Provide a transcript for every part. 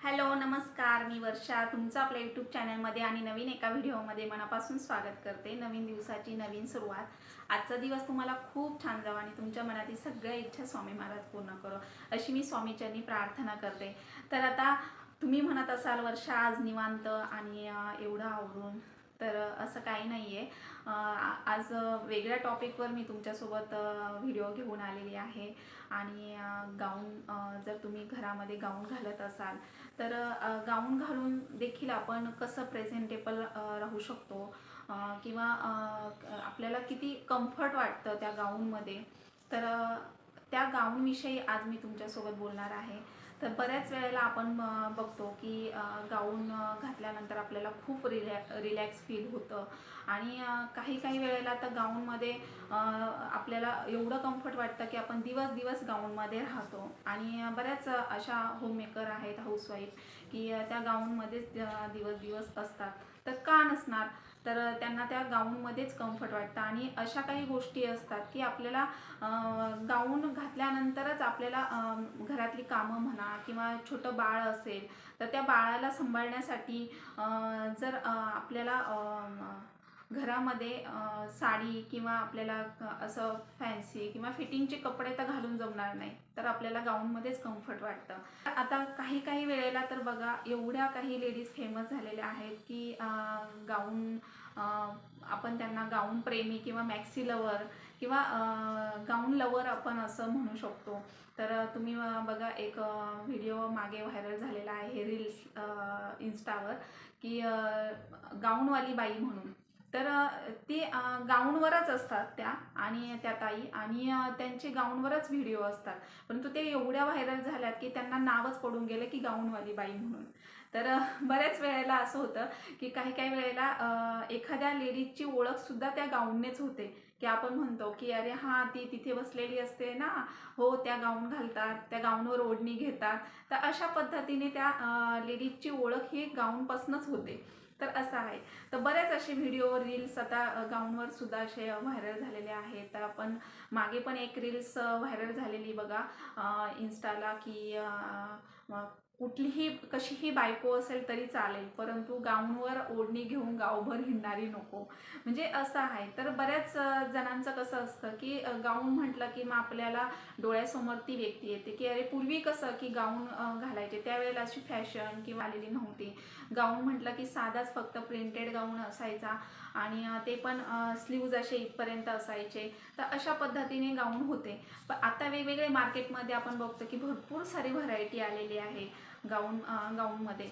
Hello नमस्कार. मी वर्षा. तुमचं आपल्या यूट्यूब चॅनलमध्ये आणि नवीन एका व्हिडिओमध्ये मनापासून स्वागत करते. नवीन दिवसाची नवीन सुरुवात. आजचा दिवस तुम्हाला खूप छान जावा आणि तुमच्या मनातील सगळ्या इच्छा स्वामी महाराज पूर्ण करो अशी मी स्वामीचरणी प्रार्थना करते. तर आता तुम्ही म्हणत असाल वर्षा आज निवांत आणि एवढं आवरून तर असं काही नाही आहे आज वेगळ्या टॉपिकवर मी तुमच्यासोबत व्हिडिओ घेऊन आलेली आहे. आणि गाऊन जर तुम्ही घरामध्ये गाऊन घालत असाल तर गाऊन घालून देखील आपण कसं प्रेझेंटेबल राहू शकतो? किंवा आपल्याला किती कम्फर्ट वाटतं त्या गाऊनमध्ये? तर त्या गाऊनविषयी आज मी तुमच्यासोबत बोलणार आहे. तर बऱ्याच वेळेला आपण बघतो की गाऊन घातल्यानंतर आपल्याला खूप रिलॅ रिलॅक्स फील होतं. आणि काही काही वेळेला तर गाऊनमध्ये आपल्याला एवढं कम्फर्ट वाटतं की आपण दिवस दिवस गाऊनमध्ये राहतो. आणि बऱ्याच अशा होममेकर आहेत हाऊसवाईफ की त्या गाऊनमध्येच दिवस दिवस असतात. तर का नसणार? तर त्यांना त्या गाऊनमध्येच कम्फर्ट वाटतं. आणि अशा काही गोष्टी असतात की आपल्याला गाऊन घातल्यानंतरच आपल्याला घरातली कामं म्हणा किंवा छोटं बाळ असेल तर त्या बाळाला सांभाळण्यासाठी जर आपल्याला घरामध्ये साडी किंवा आपल्याला असं फॅन्सी किंवा फिटिंगचे कपडे तर घालून जमणार नाही. तर आपल्याला गाऊनमध्येच कम्फर्ट वाटतं. आता काही काही वेळेला तर बघा एवढ्या काही लेडीज फेमस झालेल्या आहेत की गाऊन आपण त्यांना गाऊन प्रेमी किंवा मॅक्सी लवर किंवा गाऊन लवर आपण असं म्हणू शकतो. तर तुम्ही बघा एक व्हिडिओ मागे व्हायरल झालेला आहे रील्स इन्स्टावर की गाऊनवाली बाई म्हणून. तर ते गाऊनवरच असतात त्या आणि त्या ताई आणि त्यांचे गाऊनवरच व्हिडिओ असतात. परंतु ते एवढ्या व्हायरल झाल्यात की त्यांना नावच पडून गेलं की गाऊनवाली बाई म्हणून. तर बऱ्याच वेळेला असं होतं की काही काही वेळेला एखाद्या लेडीजची ओळखसुद्धा त्या गाऊननेच होते. की आपण म्हणतो की अरे हां ती तिथे बसलेली असते ना हो त्या गाऊन घालतात त्या गाऊनवर ओढणी घेतात. तर अशा पद्धतीने त्या लेडीजची ओळख ही गाऊनपासूनच होते. तर असं आहे. तर बऱ्याच असे व्हिडिओ रील्स आता गाऊनवर सुद्धा असे व्हायरल झालेले आहेत. तर आपण मागे पण एक रील्स व्हायरल झालेली बघा. इन्स्टाला की कुठलीही कशीही बायको असेल तरी चालेल परंतु गाऊनवर ओढणी घेऊन गावभर हिंडणारी नको. म्हणजे असं आहे. तर बऱ्याच जणांचं कसं असतं की गाऊन म्हटलं की मग आपल्याला डोळ्यासमोर ती व्यक्ती येते की अरे पूर्वी कसं की गाऊन घालायचे? त्यावेळेला अशी फॅशन किंवा आलेली नव्हती. गाऊन म्हटलं की साधाच फक्त प्रिंटेड गाऊन असायचा आणि ते पण स्लीव्ज असे इथपर्यंत असायचे. तर अशा पद्धतीने गाऊन होते. पण आता वेगवेगळे मार्केटमध्ये आपण बघतो की भरपूर सारी व्हरायटी आलेली आहे. गाऊन गाऊनमध्ये.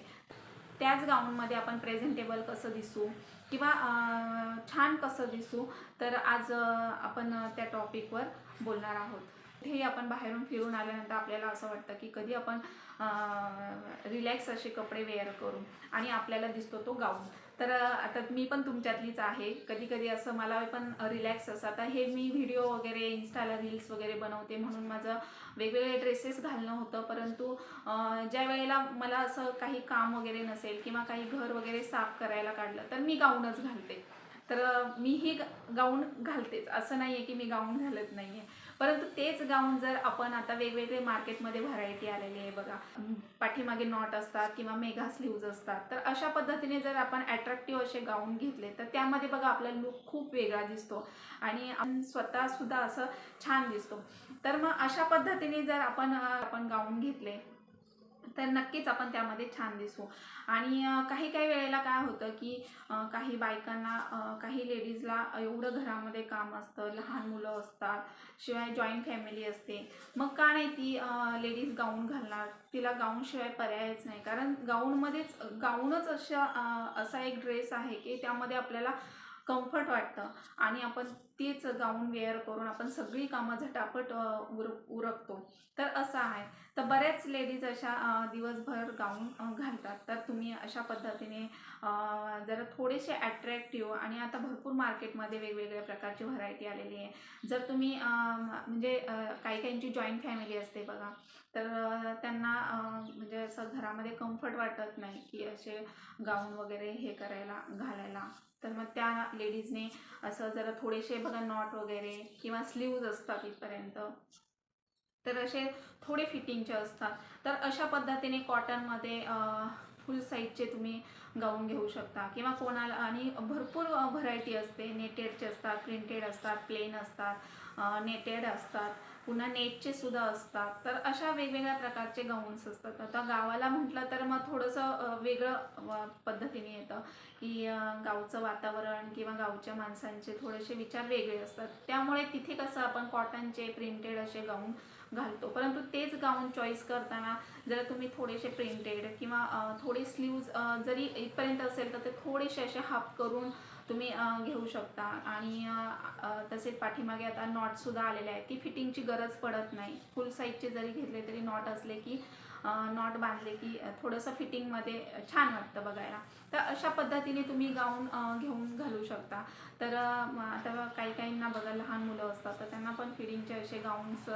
त्याच गाऊनमध्ये आपण प्रेझेंटेबल कसं दिसू किंवा छान कसं दिसू तर आज आपण त्या टॉपिकवर बोलणार आहोत. कुठेही आपण बाहेरून फिरून आल्यानंतर आपल्याला असं वाटतं की कधी आपण रिलॅक्स असे कपडे वेअर करू आणि आपल्याला दिसतो तो गाऊन. तर आता मी पण तुमच्यातलीच आहे. कधी कधी असं मला पण रिलॅक्स असं. आता हे मी व्हिडिओ वगैरे इन्स्टाला रील्स वगैरे बनवते म्हणून माझं वेगवेगळे ड्रेसेस घालणं होतं. परंतु ज्या वेळेला मला असं काही काम वगैरे नसेल किंवा काही घर वगैरे साफ करायला काढलं तर मी गाऊनच घालते. तर मीही गाऊन घालतेच. असं नाही आहे की मी गाऊन घालत नाही आहे परंतु तेच गाऊन जर आपण आता वेगवेगळे मार्केटमध्ये व्हरायटी आलेली आहे बघा. पाठीमागे नॉट असतात किंवा मेघा स्लीव्ज असतात. तर अशा पद्धतीने जर आपण अट्रॅक्टिव्ह असे गाऊन घेतले तर त्यामध्ये बघा आपला लुक खूप वेगळा दिसतो. आणि स्वतःसुद्धा असं छान दिसतो. तर मग अशा पद्धतीने जर आपण आपण गाऊन घेतले तर नक्कीच आपण त्यामध्ये छान दिसू. आणि काही काही वेळेला काय होतं की काही बायकांना काही लेडीजला एवढं घरामध्ये काम असतं लहान मुलं असतात शिवाय जॉईंट फॅमिली असते. मग का नाही ती लेडीज गाऊन घालणार? तिला गाऊनशिवाय पर्यायच नाही. कारण गाऊनमध्येच गाऊनच अशा असा एक ड्रेस आहे की त्यामध्ये आपल्याला कम्फर्ट वाटतं. आणि आपण तेच गाऊन वेअर करून आपण सगळी कामं झटापट उर उरकतो. तर असं आहे. तर बऱ्याच लेडीज अशा दिवसभर गाऊन घालतात. तर तुम्ही अशा पद्धतीने जरा थोडेसे अट्रॅक्टिव्ह आणि आता भरपूर मार्केटमध्ये वेगवेगळ्या प्रकारची व्हरायटी आलेली आहे. जर तुम्ही म्हणजे काही काहींची जॉईंट फॅमिली असते बघा तर त्यांना म्हणजे असं घरामध्ये कम्फर्ट वाटत नाही की असे गाऊन वगैरे हे करायला घालायला. तर मग त्या लेडीजने असं जरा थोडेसे बघा नॉट वगैरे किंवा स्लीव्ज असतात इथपर्यंत. तर असे थोडे फिटिंगचे असतात. तर अशा पद्धतीने कॉटनमध्ये फुल साईजचे तुम्ही गाऊन घेऊ शकता. किंवा कोणाला आणि भरपूर व्हरायटी असते. नेटेडचे असतात प्रिंटेड असतात प्लेन असतात नेटेड असतात. पुन्हा नेटचे सुद्धा असतात. तर अशा वेगवेगळ्या प्रकारचे गाऊन्स असतात. आता गावाला म्हटलं तर मग थोडंसं वेगळं पद्धतीने येतं की गावचं वातावरण किंवा गावच्या माणसांचे थोडेसे विचार वेगळे असतात. त्यामुळे तिथे कसं आपण कॉटनचे प्रिंटेड असे गाऊन घालतो. परंतु तेच गाऊन चॉईस करताना जर तुम्ही थोडेसे प्रिंटेड किंवा थोडे स्लीव्ज जरी इथपर्यंत असेल तर ते थोडेसे असे हाफ करून तुम्ही घेऊ शकता. आणि तसेच पाठीमागे आता नॉटसुद्धा आलेले आहेत. ती फिटिंगची गरज पडत नाही. फुल साईजचे जरी घेतले तरी नॉट असले की नॉट बांधले की थोडंसं फिटिंगमध्ये छान वाटतं बघायला. तर अशा पद्धतीने तुम्ही गाऊन घेऊन घालू शकता. तर आता काही काहींना बघा लहान मुलं असतात तर त्यांना पण फिटिंगचे असे गाऊन्स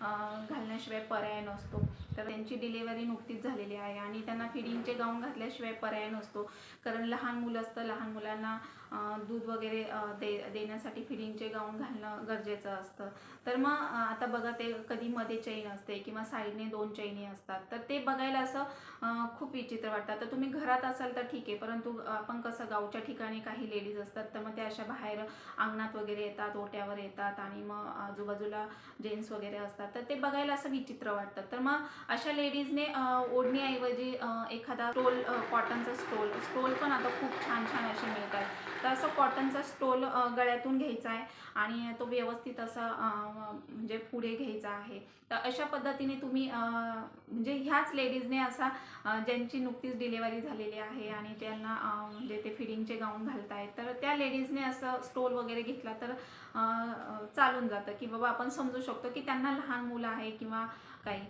घालण्याशिवाय पर्याय नसतो. तर त्यांची डिलेवरी नुकतीच झालेली आहे आणि त्यांना फिटिंगचे गाऊन घातल्याशिवाय पर्याय नसतो. कारण लहान मुलं असतं लहान मुलांना दूध वगैरे दे देण्यासाठी फिलिंगचे गाऊन घालणं गरजेचं असतं. तर मग आता बघा ते कधी मध्ये चैन असते किंवा साईडने दोन चैनी असतात. तर ते बघायला असं खूप विचित्र वाटतं. तर तुम्ही घरात असाल तर ठीक आहे परंतु आपण कसं गावच्या ठिकाणी काही लेडीज असतात तर मग त्या अशा बाहेर अंगणात वगैरे येतात ओट्यावर येतात आणि मग आजूबाजूला जेंट्स वगैरे असतात. तर ते बघायला असं विचित्र वाटतं. तर मग अशा लेडीजने ओढणीऐवजी एखादा स्टोल कॉटनचा स्टोल स्टोल पण आता खूप छान छान असे मिळतात. तर असं कॉटनचा स्टोल गळ्यातून घ्यायचा आहे आणि तो व्यवस्थित असा म्हणजे पुढे घ्यायचा आहे. तर अशा पद्धतीने तुम्ही म्हणजे ह्याच लेडीजने असा ज्यांची नुकतीच डिलेवरी झालेली आहे आणि त्यांना म्हणजे ते फिडिंगचे गाऊन घालतायत तर त्या लेडीजने असं स्टोल वगैरे घेतला तर चालून जातं. की बाबा आपण समजू शकतो की त्यांना लहान मुलं आहे किंवा काही.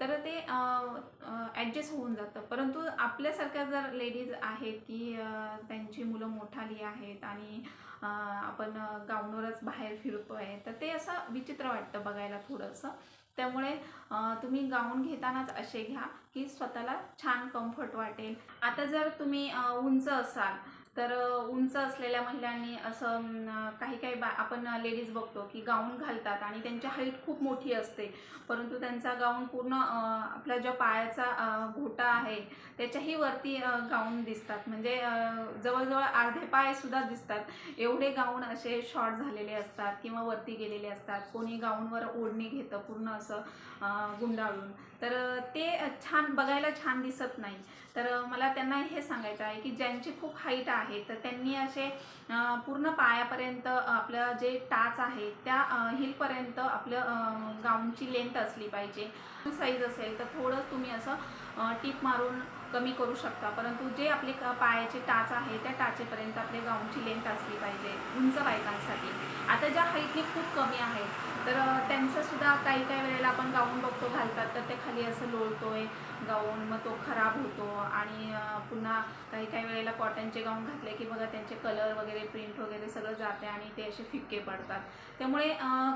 तर ते ॲडजस्ट होऊन जातं. परंतु आपल्यासारख्या जर लेडीज आहेत की त्यांची मुलं मोठाली आहेत आणि आपण अ, गाऊनवरच बाहेर फिरतो आहे तर ते असं विचित्र वाटतं बघायला थोडंसं. त्यामुळे तुम्ही गाऊन घेतानाच असे घ्या की स्वतःला छान कम्फर्ट वाटेल. आता जर तुम्ही उंच असाल तर उंच असलेल्या महिलांनी असं काही काही बा आपण लेडीज बघतो की गाऊन घालतात आणि त्यांची हाईट खूप मोठी असते. परंतु त्यांचा गाऊन पूर्ण आपला ज्या पायाचा घोटा आहे त्याच्याही वरती गाऊन दिसतात. म्हणजे जवळजवळ अर्धे पायसुद्धा दिसतात. एवढे गाऊन असे शॉर्ट झालेले असतात किंवा वरती गेलेले असतात. कोणी गाऊनवर ओढणी घेतं पूर्ण असं गुंडाळून. तर ते छान बघायला छान दिसत नाही. तर मला त्यांना हे सांगायचं आहे की ज्यांची खूप हाईट आहे तर त्यांनी असे पूर्ण पायापर्यंत आपलं जे टाच आहे त्या हिलपर्यंत आपलं गाऊनची लेंथ असली पाहिजे. साईज असेल तर थोडं तुम्ही असं टीप मारून कमी करू शकता. परंतु जे आपले क- पायाचे टाच आहे त्या टाचेपर्यंत आपल्या गाऊनची लेंथ असली पाहिजे उंच बायकांसाठी. आता ज्या हाईटने खूप कमी आहेत तर त्यांचंसुद्धा त्यांचं सुद्धा काही काही वेळेला आपण गाऊन बघतो घालतात तर ते खाली असं लोळतोय गाऊन मग तो खराब होतो आणि पुन्हा काही काही वेळेला कॉटनचे गाऊन घातले की बघा त्यांचे कलर वगैरे प्रिंट वगैरे सगळं जाते आणि ते असे फिक्के पडतात. त्यामुळे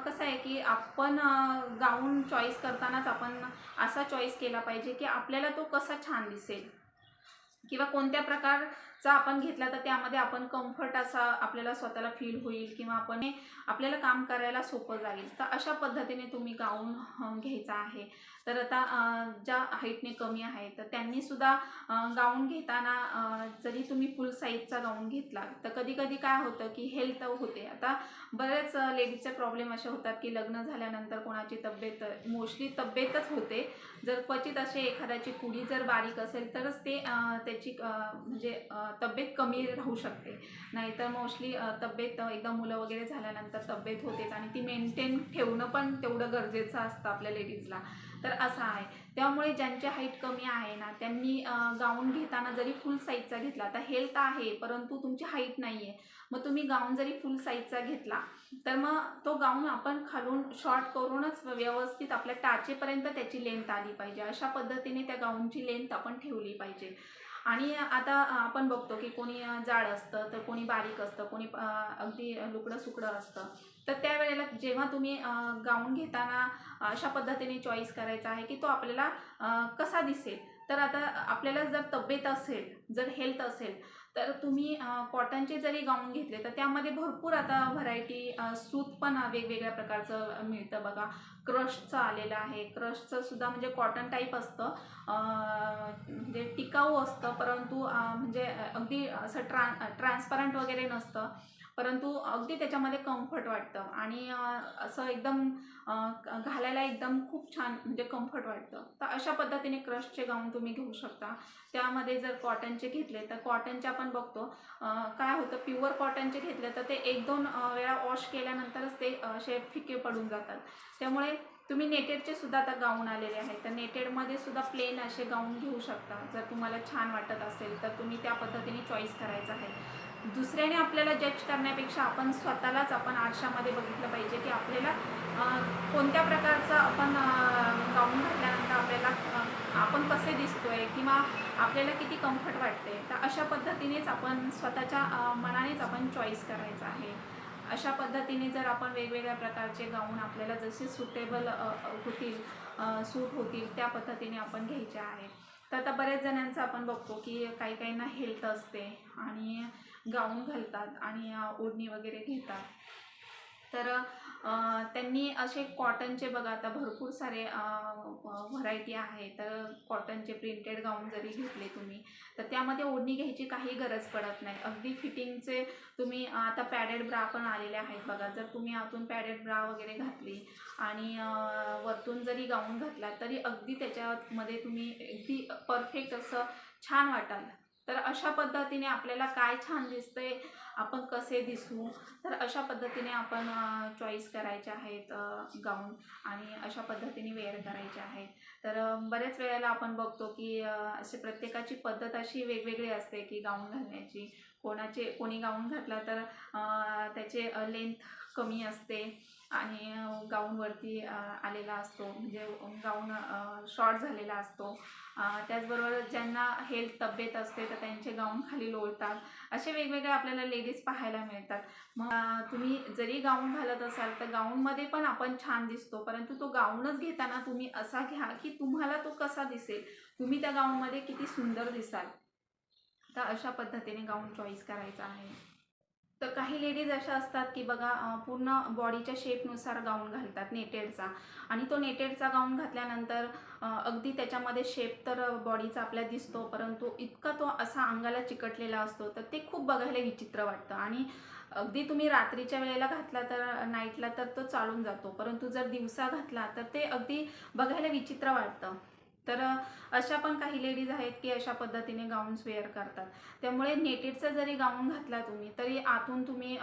कसं आहे की आपण गाऊन चॉईस करतानाच आपण असा चॉईस केला पाहिजे की आपल्याला तो कसा छान दिसेल. किंवा कोणत्या प्रकार चा आपण घेतला तर त्यामध्ये आपण कम्फर्ट असा आपल्याला स्वतःला फील होईल किंवा आपण आपल्याला काम करायला सोपं जाईल. तर अशा पद्धतीने तुम्ही गाऊन घ्यायचा आहे. तर आता ज्या हाईटने कमी आहे तर त्यांनी सुद्धा गाऊन घेताना जरी तुम्ही फुल साईजचा गाऊन घेतला तर कधी कधी काय होतं की हेल्थ होते. आता बरेच लेडीजचे प्रॉब्लेम असे होतात की लग्न झाल्यानंतर कोणाची तब्येत मोस्टली तब्येतच होते. जर क्वचित असे एखाद्याची कुडी जर बारीक असेल तरच ते त्याची म्हणजे तब्येत कमी राहू शकते. नाहीतर मोस्टली तब्येत एकदा मुलं वगैरे झाल्यानंतर तब्येत होतेच आणि ती मेंटेन ठेवणं पण तेवढं गरजेचं असतं आपल्या लेडीजला तर असं आहे. त्यामुळे ज्यांची हाईट कमी आहे ना त्यांनी गाऊन घेताना जरी फुल साईजचा घेतला तर हेल्थ आहे परंतु तुमची हाईट नाही आहे मग तुम्ही गाऊन जरी फुल साईजचा घेतला तर मग तो गाऊन आपण खालून शॉर्ट करूनच व्यवस्थित आपल्या टाचेपर्यंत त्याची लेंथ आली पाहिजे. अशा पद्धतीने त्या गाऊनची लेंथ आपण ठेवली पाहिजे. आणि आता आपण बघतो की कोणी जाड असतं तर कोणी बारीक असतं कोणी अगदी लुकडं सुकडं असतं. तर त्यावेळेला जेव्हा तुम्ही गाऊन घेताना अशा पद्धतीने चॉईस करायचा आहे की तो आपल्याला कसा दिसेल? तर आता आपल्याला जर तब्येत असेल जर हेल्थ असेल तर तुम्ही कॉटनचे जरी गाऊन घेतले तर त्यामध्ये भरपूर आता व्हरायटी सूत पण वेगवेगळ्या प्रकारचं मिळतं बघा. क्रशचं आलेलं आहे. क्रशचं सुद्धा म्हणजे कॉटन टाईप असतं. म्हणजे टिकाऊ असतं परंतु म्हणजे अगदी असं ट्रान ट्रान्सपरंट वगैरे नसतं. परंतु अगदी त्याच्यामध्ये कम्फर्ट वाटतं. आणि असं एकदम घालायला एकदम खूप छान म्हणजे कम्फर्ट वाटतं. तर अशा पद्धतीने क्रशचे गाऊन तुम्ही घेऊ शकता. त्यामध्ये जर कॉटनचे घेतले तर कॉटनचे आपण बघतो. काय होतं प्युअर कॉटनचे घेतले तर ते एक दोन वेळा वॉश केल्यानंतरच ते असे फिके पडून जातात. त्यामुळे तुम्ही नेटेडचे सुद्धा आता गाऊन आलेले आहेत. तर नेटेडमध्ये सुद्धा प्लेन असे गाऊन घेऊ शकता. जर तुम्हाला छान वाटत असेल तर तुम्ही त्या पद्धतीने चॉईस करायचं आहे. दुसऱ्याने आपल्याला जज करण्यापेक्षा आपण स्वतःलाच आपण आरशामध्ये बघितलं पाहिजे की आपल्याला कोणत्या प्रकारचं आपण गाऊन घातल्यानंतर आपल्याला आपण कसे दिसतोय किंवा आपल्याला किती कम्फर्ट वाटते तर अशा पद्धतीनेच आपण स्वतःच्या मनानेच आपण चॉईस करायचं आहे. अशा पद्धतीने जर आपण वेगवेगळ्या प्रकारचे गाऊन आपल्याला जसे सुटेबल होतील सूट होतील त्या पद्धतीने आपण घ्यायचे आहे. तर आता बऱ्याच जणांचं आपण बघतो की काही काहींना हेल्थ असते आणि गाऊन घालतात आणि ओढणी वगैरे घेतात. तर त्यांनी असे कॉटनचे बघा आता भरपूर सारे व्हरायटी आहे. तर कॉटनचे प्रिंटेड गाऊन जरी घेतले तुम्ही तर त्यामध्ये ओढणी घ्यायची काही गरज पडत नाही. अगदी फिटिंगचे तुम्ही आता पॅडेड ब्रा पण आलेले आहेत बघा. जर तुम्ही आतून पॅडेड ब्रा वगैरे घातली आणि वरतून जरी गाऊन घातला तरी अगदी त्याच्यामध्ये तुम्ही अगदी परफेक्ट असं छान वाटाल. तर अशा पद्धतीने आपल्याला काय छान दिसतंय आपण कसे दिसू? तर अशा पद्धतीने आपण चॉईस करायचे आहेत गाऊन आणि अशा पद्धतीने वेअर करायचे आहेत. तर बऱ्याच वेळेला आपण बघतो की असे प्रत्येकाची पद्धत अशी वेगवेगळी असते की गाऊन घालण्याची. कोणाचे कोणी गाऊन घातला तर त्याचे लेंथ कमी असते आणि गाऊनवरती आलेला असतो. म्हणजे गाऊन शॉर्ट झालेला असतो. त्याचबरोबर ज्यांना हेल्थ तब्येत असते तर त्यांचे गाऊन खाली लोळतात. असे वेगवेगळे आपल्याला लेडीज पाहायला मिळतात. मग तुम्ही जरी गाऊन घालत असाल तर गाऊनमध्ये पण आपण छान दिसतो. परंतु तो गाऊनच घेताना तुम्ही असा घ्या की तुम्हाला तो कसा दिसेल. तुम्ही त्या गाऊनमध्ये किती सुंदर दिसाल. तर अशा पद्धतीने गाऊन चॉईस करायचा आहे. तर काही लेडीज अशा असतात की बघा पूर्ण बॉडीच्या शेपनुसार गाऊन घालतात नेटेडचा आणि तो नेटेडचा गाऊन घातल्यानंतर अगदी त्याच्यामध्ये शेप तर बॉडीचा आपल्या दिसतो परंतु इतका तो असा अंगाला चिकटलेला असतो तर ते खूप बघायला विचित्र वाटतं. आणि अगदी तुम्ही रात्रीच्या वेळेला घातला तर नाईटला तर तो चालून जातो. परंतु जर दिवसा घातला तर ते अगदी बघायला विचित्र वाटतं. तर अशा पण काही लेडीज आहेत की अशा पद्धतीने गाऊन्स वेअर करतात. त्यामुळे नेटेडचा जरी गाऊन घातला तुम्ही तरी आतून तुम्ही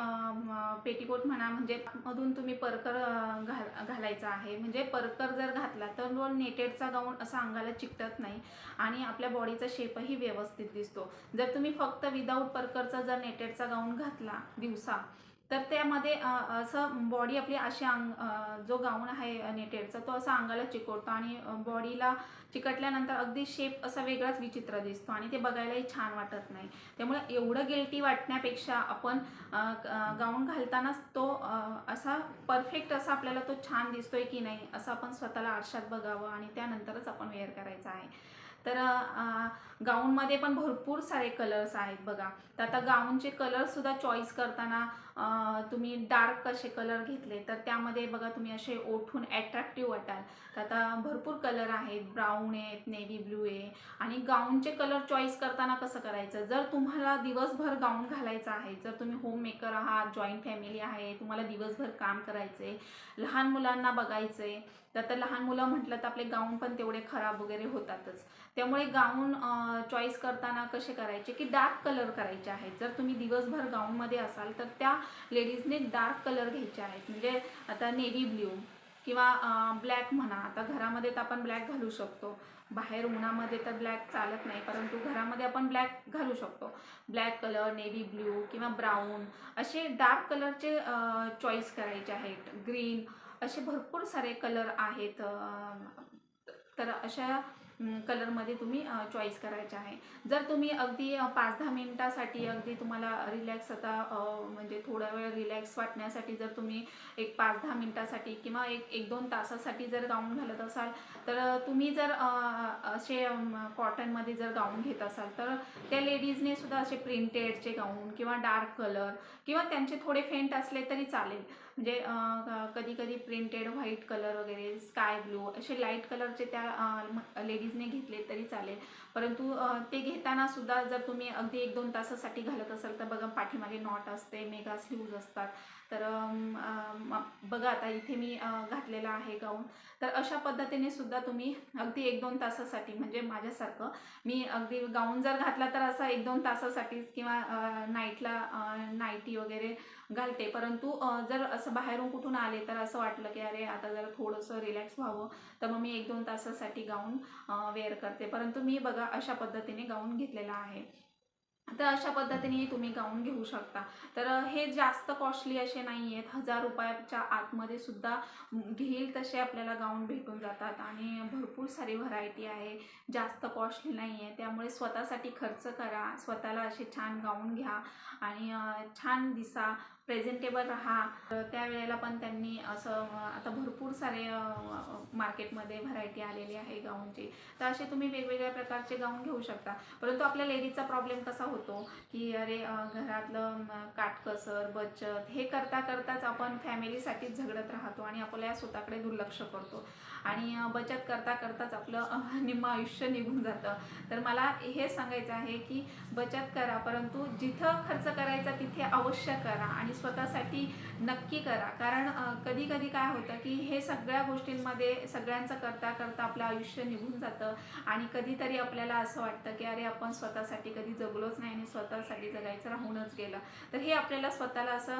पेटीकोट म्हणा म्हणजे मधून तुम्ही परकर अ, घाल घालायचा आहे. म्हणजे परकर जर घातला तर तो नेटेडचा गाऊन असा अंगाला चिकटत नाही आणि आपल्या बॉडीचा शेपही व्यवस्थित दिसतो. जर तुम्ही फक्त विदाऊट परकरचा जर नेटेडचा गाऊन घातला दिवसा तर त्यामध्ये असं बॉडी आपली अशी अंग जो गाऊन आहे नेटेडचा तो असा अंगाला चिकटतो आणि बॉडीला चिकटल्यानंतर अगदी शेप असा वेगळाच विचित्र दिसतो आणि ते बघायलाही छान वाटत नाही. त्यामुळे एवढं गिल्टी वाटण्यापेक्षा आपण गाऊन घालतानाच तो असा परफेक्ट असा आपल्याला तो छान दिसतोय की नाही असं आपण स्वतःला आरशात बघावं आणि त्यानंतरच आपण वेअर करायचा आहे. तर गाऊनमध्ये पण भरपूर सारे कलर्स आहेत बघा. तर आता गाऊनचे कलरसुद्धा चॉईस करताना तुम्ही डार्क असे कलर घेतले तर त्यामध्ये बघा तुम्ही असे ओठून ॲट्रॅक्टिव्ह वाटाल. तर आता भरपूर कलर आहेत. ब्राऊन आहेत नेव्ही ब्लू आहे. आणि गाऊनचे कलर चॉईस करताना कसं करायचं? जर तुम्हाला दिवसभर गाऊन घालायचं आहे जर तुम्ही होम मेकर आहात जॉईंट फॅमिली आहे तुम्हाला दिवसभर काम करायचे लहान मुलांना बघायचे तर आता लहान मुलं म्हटलं तर आपले गाऊन पण तेवढे खराब वगैरे होतातच. त्यामुळे गाऊन चॉईस करताना कसे करायचे की डार्क कलर करायचे आहेत. जर तुम्ही दिवसभर गाऊनमध्ये असाल तर त्या लेडीजने डार्क कलर घ्यायचे आहेत. म्हणजे आता नेव्ही ब्ल्यू किंवा ब्लॅक म्हणा. आता घरामध्ये तर आपण ब्लॅक घालू शकतो. बाहेर उन्हामध्ये तर ब्लॅक चालत नाही. परंतु घरामध्ये आपण ब्लॅक घालू शकतो. ब्लॅक कलर नेव्ही ब्ल्यू किंवा ब्राऊन असे डार्क कलरचे चॉईस करायचे आहेत. ग्रीन असे भरपूर सारे कलर आहेत. तर अशा कलरमध्ये तुम्ही चॉईस करायचे आहे. जर तुम्ही अगदी पाच दहा मिनिटासाठी अगदी तुम्हाला रिलॅक्स आता म्हणजे थोडा वेळ रिलॅक्स वाटण्यासाठी जर तुम्ही एक पाच दहा मिनिटासाठी किंवा एक एक दोन तासासाठी जर गाऊन घालत असाल तर तुम्ही जर असे कॉटनमध्ये जर गाऊन घेत असाल तर त्या लेडीजने सुद्धा असे प्रिंटेडचे गाऊन किंवा डार्क कलर किंवा त्यांचे थोडे फेंट असले तरी चालेल. म्हणजे कधी कधी प्रिंटेड व्हाईट कलर वगैरे स्काय ब्लू असे लाइट कलरचे त्या लेडीज लेडीजने घेतले तरी चालेल. परंतु ते घेताना सुद्धा जर तुम्ही अगदी एक दोन तासासाठी घालत असाल तर बघा पाठीमागे नॉट असते मेगा स्लीव्ज असतात. तर बघा आता इथे मी घातलेला आहे गाऊन तर अशा पद्धतीने सुद्धा तुम्ही अगदी एक दोन तासासाठी म्हणजे माझ्यासारखं मी अगदी गाऊन जर घातला तर असा एक दोन तासासाठीच किंवा नाईटला नाईटी वगैरे घालते. परंतु जर असं बाहेरून कुठून आले तर असं वाटलं की अरे आता जर थोडंसं रिलॅक्स व्हावं तर मग मी एक दोन तासासाठी गाऊन वेअर करते. परंतु मी बघा अशा पद्धतीने गाऊन घेतलेला आहे. तर अशा पद्धतीने तुम्ही गाऊन घेऊ शकता. तर हे जास्त कॉस्टली असे नाही आहेत हजार रुपयाच्या आतमध्ये सुद्धा घेईल तसे आपल्याला गाऊन भेटून जातात आणि भरपूर सारी व्हरायटी आहे. जास्त कॉस्टली नाही आहे त्यामुळे स्वतःसाठी खर्च करा. स्वतःला असे छान गाऊन घ्या आणि छान दिसा प्रेझेंटेबल राहा. तर त्यावेळेला पण त्यांनी असं आता भरपूर सारे मार्केटमध्ये व्हरायटी आलेली आहे गाऊनची तर असे तुम्ही वेगवेगळ्या प्रकारचे गाऊन घेऊ शकता. परंतु आपल्या लेडीजचा प्रॉब्लेम कसा होतो की अरे घरातलं काटकसर बचत हे करता करताच आपण फॅमिलीसाठीच झगडत राहतो आणि आपल्या स्वतःकडे दुर्लक्ष करतो. आणि बचत करता करताच आपलं निम्म आयुष्य निघून जातं. तर मला हे सांगायचं आहे की बचत करा परंतु जिथं खर्च करायचा तिथे अवश्य करा आणि स्वतःसाठी नक्की करा. कारण कधी कधी काय होतं की हे सगळ्या गोष्टींमध्ये सगळ्यांचं करता करता आपलं आयुष्य निघून जातं आणि कधीतरी आपल्याला असं वाटतं की अरे आपण स्वतःसाठी कधी जगलोच नाही आणि स्वतःसाठी जगायचं राहूनच गेलं. तर हे आपल्याला स्वतःला असं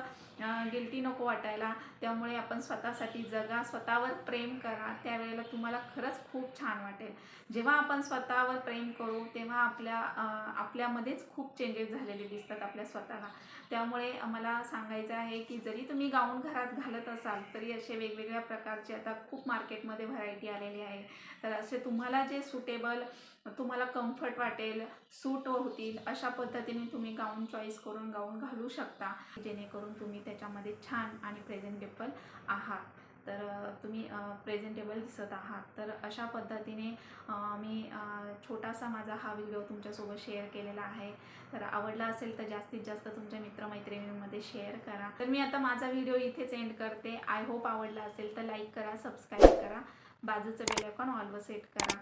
गिल्टी नको वाटायला. त्यामुळे आपण स्वतःसाठी जगा स्वतःवर प्रेम करा. त्यावेळेला तुम्हाला खरंच खूप छान वाटेल. जेव्हा आपण स्वतःवर प्रेम करू तेव्हा आपल्या आपल्यामध्येच खूप चेंजेस झालेले दिसतात आपल्या स्वतःला. त्यामुळे मला सांगायचं आहे की जरी तुम्ही गाऊन घरात घालत असाल तरी असे वेगवेगळ्या प्रकारचे आता खूप मार्केटमध्ये व्हरायटी आलेली आहे. तर असे तुम्हाला जे सुटेबल तुम्हाला कम्फर्ट वाटेल सूट होतील अशा पद्धतीने तुम्ही गाऊन चॉईस करून गाऊन घालू शकता. जेणेकरून तुम्ही त्याच्यामध्ये छान आणि प्रेझेंटेबल आहात. तर तुम्ही प्रेझेंटेबल दिसत आहात. तर अशा पद्धतीने मी छोटासा माझा हा व्हिडिओ तुमच्यासोबत शेअर केलेला आहे. तर आवडला असेल तर जास्तीत जास्त तुमच्या मित्रमैत्रिणींमध्ये शेअर करा. तर मी आता माझा व्हिडिओ इथेच एंड करते. आय होप आवडला असेल तर लाईक करा सबस्क्राईब करा. बाजूचं बेल आयकॉन ऑलवर सेट करा.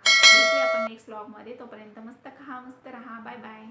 आपण नेक्स्ट ब्लॉगमध्ये तोपर्यंत मस्त खा मस्त राहा. Bye bye